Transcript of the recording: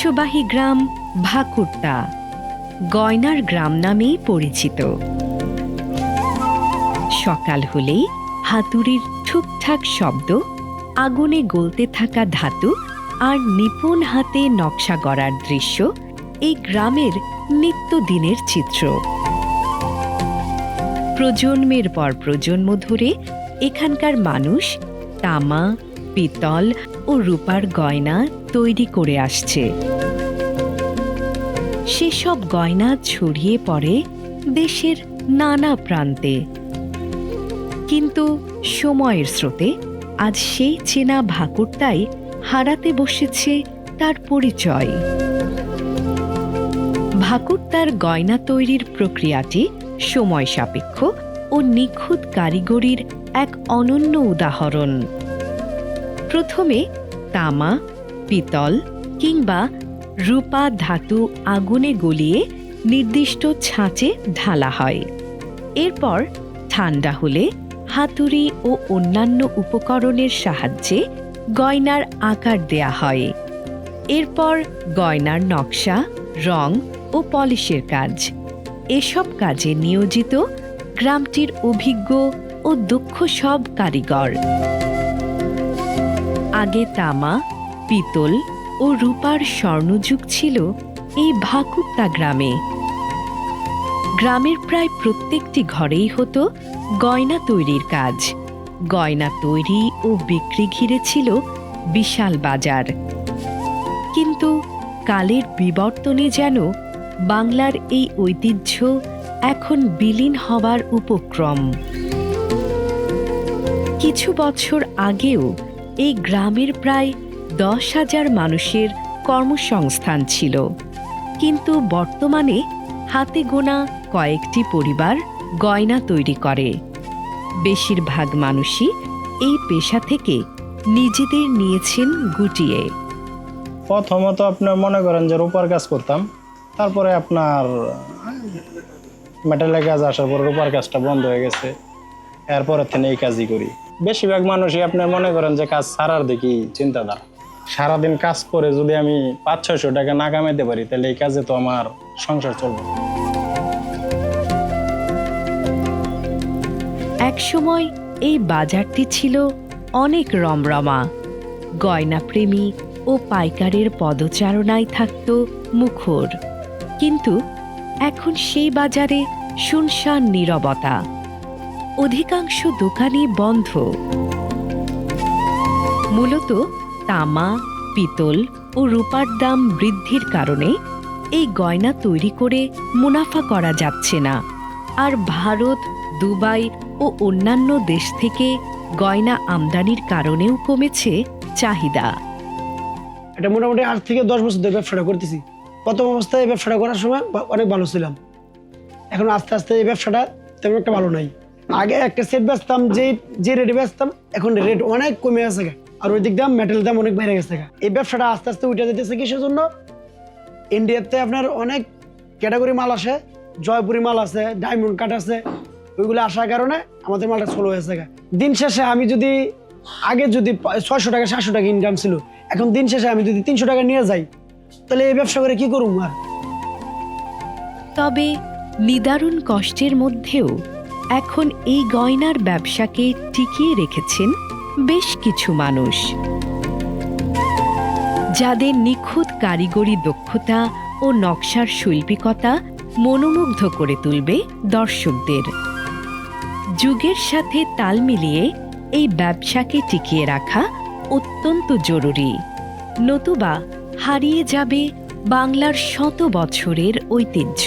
ঐতিহ্যবাহী গ্রাম ভাকুরতা, গয়নার গ্রাম নামেই পরিচিত। সকাল হলেই হাতুড়ির ঠুকঠাক শব্দ, আগুনে গলতে থাকা ধাতু আর নিপুণ হাতে নকশা গড়ার দৃশ্য এই গ্রামের নিত্যদিনের চিত্র। প্রজন্মের পর প্রজন্ম ধরে এখানকার মানুষ তামা পিতল ও রূপার গয়না তৈরি করে আসছে। সেসব গয়না ছড়িয়ে পড়ে দেশের নানা প্রান্তে। কিন্তু সময়ের স্রোতে আজ সেই চেনা ভাকুরটাই হারাতে বসেছে তার পরিচয়। ভাকুরতার গয়না তৈরির প্রক্রিয়াটি সময় সাপেক্ষ ও নিখুঁত কারিগরির এক অনন্য উদাহরণ। প্রথমে তামা, পিতল কিংবা রূপা ধাতু আগুনে গলিয়ে নির্দিষ্ট ছাঁচে ঢালা হয়। এরপর ঠান্ডা হলে হাতুড়ি ও অন্যান্য উপকরণের সাহায্যে গয়নার আকার দেয়া হয়। এরপর গয়নার নকশা, রং ও পলিশের কাজ। এসব কাজে নিয়োজিত গ্রামটির অভিজ্ঞ ও দক্ষ সব কারিগর। তামা, পিতল ও রূপার স্বর্ণযুগ ছিল এই ভাকুপ্তা গ্রামে। গ্রামের প্রায় প্রত্যেকটি ঘরেই হতো গয়না তৈরির কাজ। গয়না তৈরি ও বিক্রি ঘিরে ছিল বিশাল বাজার। কিন্তু কালের বিবর্তনে যেন বাংলার এই ঐতিহ্য এখন বিলীন হবার উপক্রম। কিছু বছর আগেও এই গ্রামের প্রায় দশ হাজার মানুষের কর্মসংস্থান ছিল। কিন্তু বর্তমানে হাতে গোনা কয়েকটি পরিবার গয়না তৈরি করে। বেশিরভাগ মানুষই এই পেশা থেকে নিজেদের নিয়েছেন গুটিয়ে। প্রথমত আপনার মনে করেন যে রূপার কাজ করতাম, তারপরে আপনার মেটালের কাজ আসার পর রূপার কাজটা বন্ধ হয়ে গেছে, এরপরের থেকে এই কাজই করি। বেশিরভাগ মানুষই আপনার মনে করেন যে কাজ ছাড়ার দেখি চিন্তাধারা। সারাদিন কাজ করে যদি আমি পাঁচ ছয়শো টাকা না কামাইতে পারি, তাহলে এই কাজে তো আমার সংসার চলবে। একসময় এই বাজারটি ছিল অনেক রমরমা। গয়নাপ্রেমী ও পাইকারের পদচারণায় থাকত মুখর। কিন্তু এখন সেই বাজারে শুনশান নীরবতা। অধিকাংশ দোকানই বন্ধ। মূলত তামা, পিতল ও রূপার দাম বৃদ্ধির কারণে এই গয়না তৈরি করে মুনাফা করা যাচ্ছে না। আর ভারত, দুবাই ও অন্যান্য দেশ থেকে গয়না আমদানির কারণেও কমেছে চাহিদা। এটা মোটামুটি আট থেকে দশ বছর ধরে ব্যবসাটা করতেছি। প্রথম অবস্থায় ব্যবসাটা করার সময় অনেক ভালো ছিলাম। এখন আস্তে আস্তে এই ব্যবসাটা তেমন একটা ভালো নাই। আগে একটা সেট বেচতাম, যে যে রেটে বেচতাম, এখন রেট অনেক কমে গেছে। আর ওই দিক দাম মেটেল দাম অনেক বেড়ে গেছে। এই ব্যবসাটা আস্তে আস্তে উঠে যেতেছে কিসের জন্য ইন্ডিয়াতে আপনার অনেক ক্যাটাগরি মাল আসে, জয়পুরি মাল আছে ডায়মন্ড কাট আছে, ওইগুলো আসার কারণে আমাদের মালটা স্লো হয়েছে। দিন শেষে আমি যদি, আগে যদি ছয়শো টাকা, সাতশো টাকা ইনকাম ছিল, এখন দিন শেষে আমি যদি তিনশো টাকা নিয়ে যাই, তাহলে এই ব্যবসা করে কি করুম আর তবে নিদারুণ কষ্টের মধ্যেও এখন এই গয়নার ব্যবসাকে টিকিয়ে রেখেছেন বেশ কিছু মানুষ। যাদের নিখুঁত কারিগরি দক্ষতা ও নকশার শৈল্পিকতা মনোমুগ্ধ করে তুলবে দর্শকদের। যুগের সাথে তাল মিলিয়ে এই ব্যবসাকে টিকিয়ে রাখা অত্যন্ত জরুরি। নতুবা হারিয়ে যাবে বাংলার শত বছরের ঐতিহ্য।